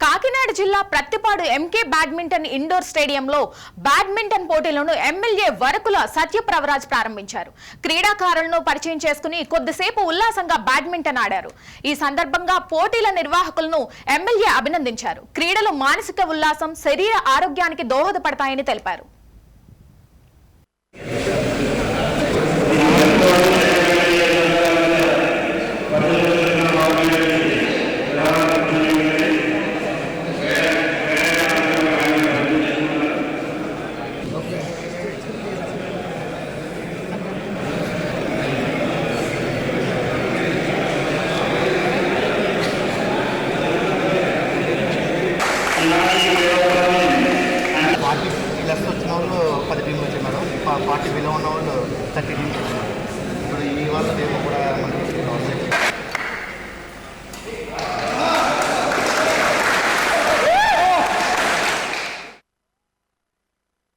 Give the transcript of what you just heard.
కాకినాడ జిల్లా Prathipadu MK badminton indoor స్టేడియంలో badminton పోటీలను ఎమ్మెల్యే వరకుల సత్యప్రవరాజ్ ప్రారంభించారు. క్రీడాకారులను పరిచయం చేసుకుని కొద్దిసేపు ఉల్లాసంగా బ్యాడ్మింటన్ ఆడారు. ఈ సందర్భంగా పోటీల నిర్వాహకులను ఎమ్మెల్యే అభినందించారు. క్రీడలు మానసిక ఉల్లాసం శరీర ఆరోగ్యానికి దోహదపడతాయని తెలిపారు. ఫార్టీ ప్లస్ వచ్చిన వాళ్ళు పది టీంలు వచ్చాయి మేడం. పార్టీ బిలో ఉన్న వాళ్ళు థర్టీ టీమ్స్ ఇప్పుడు ఈ వాళ్ళ ఏమో